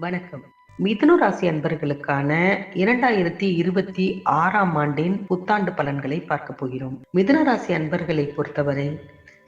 வணக்கம். மிதுன ராசி அன்பர்களுக்கான இரண்டாயிரத்தி இருபத்தி ஆறாம் ஆண்டின் புத்தாண்டு பலன்களை பார்க்க போகிறோம். மிதுன ராசி அன்பர்களை பொறுத்தவரை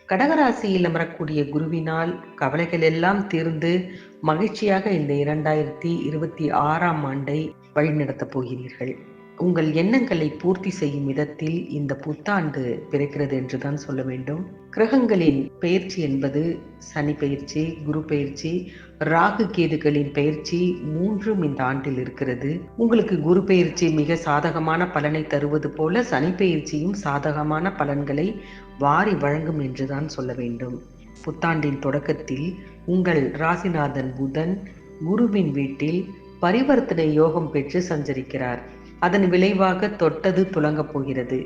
கடகராசியில் அமரக்கூடிய குருவினால் கவலைகள் எல்லாம் தீர்ந்து மகிழ்ச்சியாக இந்த இரண்டாயிரத்தி இருபத்தி ஆறாம் ஆண்டை வழிநடத்தப் போகிறீர்கள். உங்கள் எண்ணங்களை பூர்த்தி செய்யும் விதத்தில் இந்த புத்தாண்டு பிறக்கிறது என்றுதான் சொல்ல வேண்டும். கிரகங்களின் பெயர்ச்சி என்பது சனி பயிற்சி குரு பயிற்சி ராகு கேதுகளின் பயிற்சி மூன்றும் இந்த ஆண்டில் இருக்கிறது. உங்களுக்கு குரு பயிற்சி மிக சாதகமான பலனை தருவது போல சனி பயிற்சியும் சாதகமான பலன்களை வாரி வழங்கும் என்றுதான் சொல்ல வேண்டும். புத்தாண்டின் தொடக்கத்தில் உங்கள் ராசிநாதன் புதன் குருவின் வீட்டில் பரிவர்த்தனை யோகம் பெற்று சஞ்சரிக்கிறார். அதன் விளைவாக தொட்டது துலங்கப் போகிறது.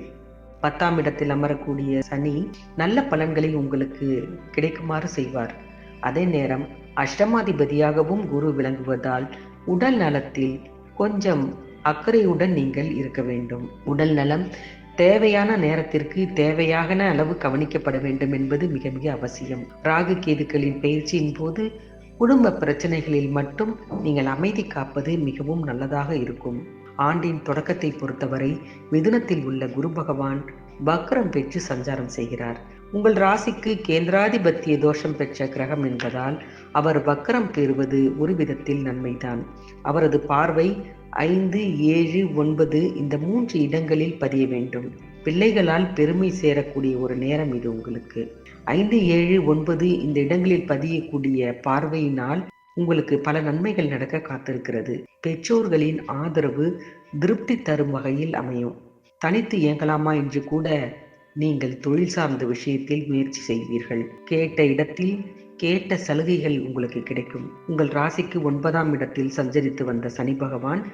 பத்தாம் இடத்தில் அமரக்கூடிய சனி நல்ல பலன்களை உங்களுக்கு கிடைக்குமாறு செய்வார். அதே நேரம் அஷ்டமாதிபதியாகவும் குரு விளங்குவதால் உடல் நலத்தில் கொஞ்சம் அக்கறையுடன் நீங்கள் இருக்க வேண்டும். உடல் நலம் தேவையான நேரத்திற்கு தேவையான அளவு கவனிக்கப்பட வேண்டும் என்பது மிக மிக அவசியம். ராகு கேதுக்களின் பயிற்சியின் போது குடும்ப பிரச்சனைகளில் மட்டும் நீங்கள் அமைதி காப்பது மிகவும் நல்லதாக இருக்கும். ஆண்டின் தொடக்கத்தை பொறுத்தவரை மிதுனத்தில் உள்ள குரு பகவான் வக்ரம் பெற்று சஞ்சாரம் செய்கிறார். உங்கள் ராசிக்கு கேந்திராதிபத்திய தோஷம் பெற்ற கிரகம் என்பதால் அவர் வக்ரம் பெறுவது ஒரு விதத்தில் நன்மைதான். அவரது பார்வை ஐந்து ஏழு ஒன்பது இந்த மூன்று இடங்களில் பதிய வேண்டும். பிள்ளைகளால் பெருமை சேரக்கூடிய ஒரு நேரம் இது உங்களுக்கு. ஐந்து ஏழு ஒன்பது இந்த இடங்களில் பதியக்கூடிய பார்வையினால் உங்களுக்கு பல நன்மைகள் நடக்க காத்திருக்கிறது. பெற்றோர்களின் ஆதரவு திருப்தி தரும் வகையில் அமையும். தனித்து இயங்கலாமா என்று கூட நீங்கள் தொழில் சார்ந்த விஷயத்தில் முயற்சி செய்வீர்கள். கேட்ட இடத்தில் கேட்ட சலுகைகள் உங்களுக்கு கிடைக்கும். உங்கள் ராசிக்கு ஒன்பதாம் இடத்தில் சஞ்சரித்து வந்த சனி பகவான்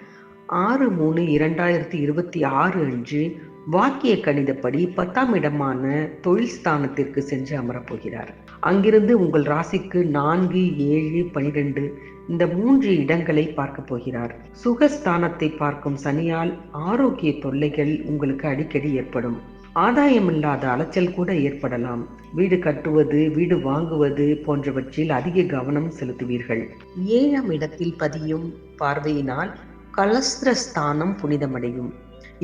ஆறு மூணு இரண்டாயிரத்தி இருபத்தி ஆறு அன்று வாக்கிய கணிதப்படி பத்தாம் இடமான தொழில் ஸ்தானத்திற்கு சென்று அமரப்போகிறார் அங்கிருந்து உங்கள் ராசிக்கு நான்கு ஏழு பனிரெண்டு இந்த மூன்று இடங்களை பார்க்க போகிறார். சுகஸ்தானத்தை பார்க்கும் சனியால் ஆரோக்கிய தொல்லைகள் உங்களுக்கு அடிக்கடி ஏற்படும். ஆதாயமில்லாத அலைச்சல் கூட ஏற்படலாம். வீடு கட்டுவது வீடு வாங்குவது போன்றவற்றில் அதிக கவனம் செலுத்துவீர்கள். ஏழாம் இடத்தில் பதியும் பார்வையினால் கலஸ்திரஸ்தானம் புனிதமடையும்.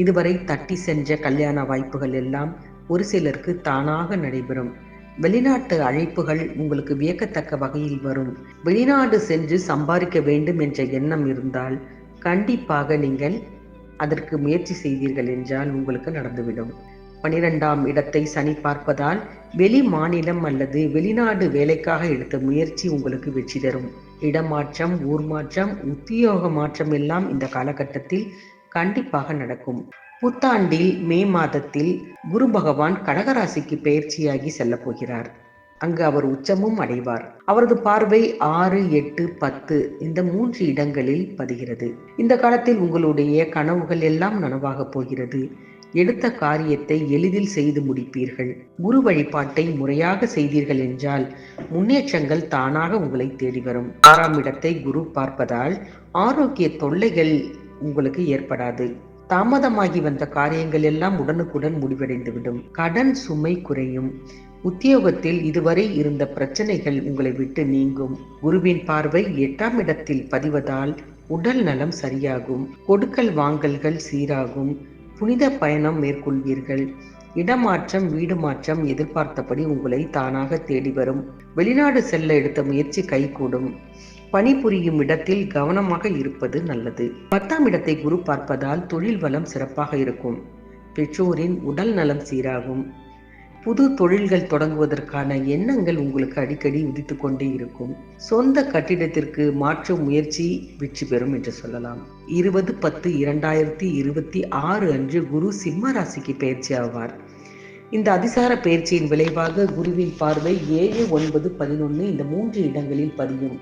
இதுவரை தட்டி சென்ற கல்யாண வாய்ப்புகள் எல்லாம் ஒரு சிலருக்கு தானாக நடைபெறும். வெளிநாட்டு அழைப்புகள் உங்களுக்கு வியக்கத்தக்க வகையில் வரும். வெளிநாடு சென்று சம்பாதிக்க வேண்டும் என்ற எண்ணம் இருந்தால் கண்டிப்பாக நீங்கள் அதற்கு முயற்சி செய்தீர்கள் என்றால் உங்களுக்கு நடந்துவிடும். பனிரெண்டாம் இடத்தை சனி பார்ப்பதால் வெளி மாநிலம் அல்லது வெளிநாடு வேலைக்காக எடுத்த முயற்சி உங்களுக்கு வெற்றி தரும். இடமாற்றம் ஊர் மாற்றம் உத்தியோக மாற்றம் எல்லாம் இந்த காலகட்டத்தில் கண்டிப்பாக நடக்கும். புத்தாண்டில் மே மாதத்தில் குரு பகவான் கடகராசிக்கு பயிற்சியாகி செல்ல போகிறார். அங்கு அவர் உச்சமும் அடைவார். அவரது பார்வை ஆறு எட்டு பத்து இந்த மூன்று இடங்களில் பதிகிறது. இந்த காலத்தில் உங்களுடைய கனவுகள் எல்லாம் நனவாக போகிறது. எடுத்த காரியத்தை எளிதில் செய்து முடிப்பீர்கள். குரு வழிபாட்டை முறையாக செய்தீர்கள் என்றால் முன்னேற்றங்கள் தானாக உங்களை தேடி வரும். ஆறாம் இடத்தை குரு பார்ப்பதால் ஆரோக்கிய தொல்லைகள் உங்களுக்கு ஏற்படாது. தாமதமாகி வந்த காரியங்கள் எல்லாம் உடனுக்குடன் முடிவடைந்துவிடும். கடன் சுமை குறையும். உத்தியோகத்தில் இதுவரை இருந்த பிரச்சனைகள் உங்களை விட்டு நீங்கும். குருவின் பார்வை எட்டாம் இடத்தில் பதிவதால் உடல் நலம் சரியாகும். கொடுக்கல் வாங்கல்கள் சீராகும். புனித பயணம் மேற்கொள்வீர்கள். இடமாற்றம் வீடு மாற்றம் எதிர்பார்த்தபடி உங்களை தானாக தேடி வரும். வெளிநாடு செல்ல எடுத்த முயற்சி கைகூடும். பணிபுரியும் இடத்தில் கவனமாக இருப்பது நல்லது. பத்தாம் இடத்தை குரு பார்ப்பதால் தொழில் வளம் சிறப்பாக இருக்கும். பெற்றோரின் உடல் நலம் சீராகும். புது தொழில்கள் தொடங்குவதற்கான எண்ணங்கள் உங்களுக்கு அடிக்கடி உதித்து கொண்டே இருக்கும். சொந்த கட்டிடத்திற்கு மாற்றும் முயற்சி வெற்றி பெறும் என்று சொல்லலாம். இருபது பத்து இரண்டாயிரத்தி இருபத்தி ஆறு அன்று குரு சிம்ம ராசிக்கு பயிற்சி ஆவார். இந்த அதிசார பயிற்சியின் விளைவாக குருவின் பார்வை ஏழு ஒன்பது பதினொன்று இந்த மூன்று இடங்களில் பதியும்.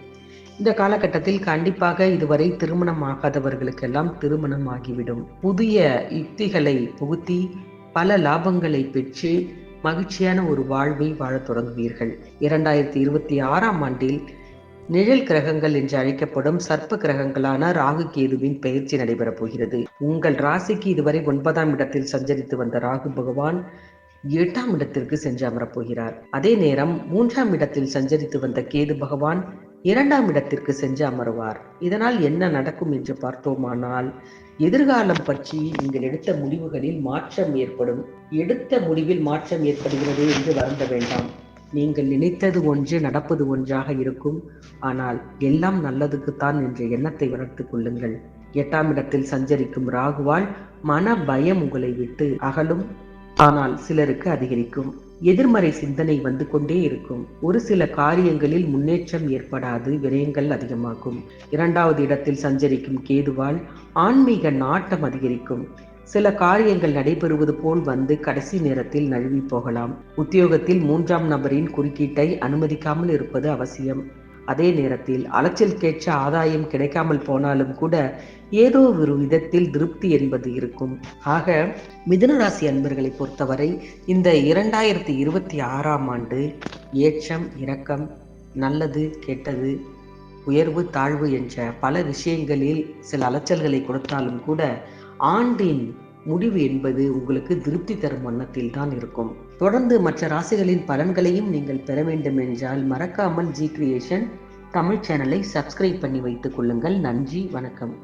இந்த காலகட்டத்தில் கண்டிப்பாக இதுவரை திருமணம் ஆகாதவர்களுக்கெல்லாம் திருமணம் ஆகிவிடும் புதிய யுக்திகளை புகுத்தி பல லாபங்களை பெற்று மகிழ்ச்சியான ஒரு வாழ்வை வாழத் தொடங்குவீர்கள். இரண்டாயிரத்தி இருபத்தி ஆறாம் ஆண்டில் நிழல் கிரகங்கள் என்று அழைக்கப்படும் சர்ப்ப கிரகங்களான ராகு கேதுவின் பயிற்சி நடைபெறப் போகிறது. உங்கள் ராசிக்கு இதுவரை ஒன்பதாம் இடத்தில் சஞ்சரித்து வந்த ராகு பகவான் எட்டாம் இடத்திற்கு சென்று அமரப் போகிறார். அதே நேரம் மூன்றாம் இடத்தில் சஞ்சரித்து வந்த கேது பகவான் இரண்டாம் இடத்திற்கு சென்று அமருவார். இதனால் என்ன நடக்கும் என்று பார்த்தோமானால் எதிர்காலம் பற்றி நீங்கள் எடுத்த முடிவுகளில் மாற்றம் ஏற்படும். எடுத்த முடிவில் மாற்றம் ஏற்படுகிறது என்று வருந்த வேண்டாம். நீங்கள் நினைத்தது ஒன்று நடப்பது ஒன்றாக இருக்கும். ஆனால் எல்லாம் நல்லதுக்குத்தான் என்ற எண்ணத்தை வளர்த்துக் கொள்ளுங்கள். எட்டாம் இடத்தில் சஞ்சரிக்கும் ராகுவால் மன பயம் உங்களை விட்டு அகலும். ஆனால் சிலருக்கு அதிகரிக்கும். எதிர்மறை சிந்தனை வந்து கொண்டே இருக்கும். ஒரு சில காரியங்களில் முன்னேற்றம் ஏற்படாது விரயங்கள் அதிகமாகும். இரண்டாவது இடத்தில் சஞ்சரிக்கும் கேதுவால் ஆன்மீக நாட்டம் அதிகரிக்கும். சில காரியங்கள் நடைபெறுவது போல் வந்து கடைசி நேரத்தில் நழுவி போகலாம். உத்தியோகத்தில் மூன்றாம் நபரின் குறுக்கீட்டை அனுமதிக்காமல் இருப்பது அவசியம். அதே நேரத்தில் அலைச்சலுக்கேற்ற ஆதாயம் கிடைக்காமல் போனாலும் கூட ஏதோ ஒரு விதத்தில் திருப்தி என்பது இருக்கும். ஆக மிதுனராசி அன்பர்களை பொறுத்தவரை இந்த இரண்டாயிரத்தி இருபத்தி ஆறாம் ஆண்டு ஏற்றம் இரக்கம் நல்லது கெட்டது உயர்வு தாழ்வு என்ற பல விஷயங்களில் சில அலைச்சல்களை கொடுத்தாலும் கூட ஆண்டின் முடிவு என்பது உங்களுக்கு திருப்தி தரும் வண்ணத்தில் தான் இருக்கும். தொடர்ந்து மற்ற ராசிகளின் பலன்களையும் நீங்கள் பெற வேண்டும் என்றால் மறக்காமல் ஜி கிரியேஷன் தமிழ் சேனலை சப்ஸ்கிரைப் பண்ணி வைத்துக் கொள்ளுங்கள். நன்றி வணக்கம்.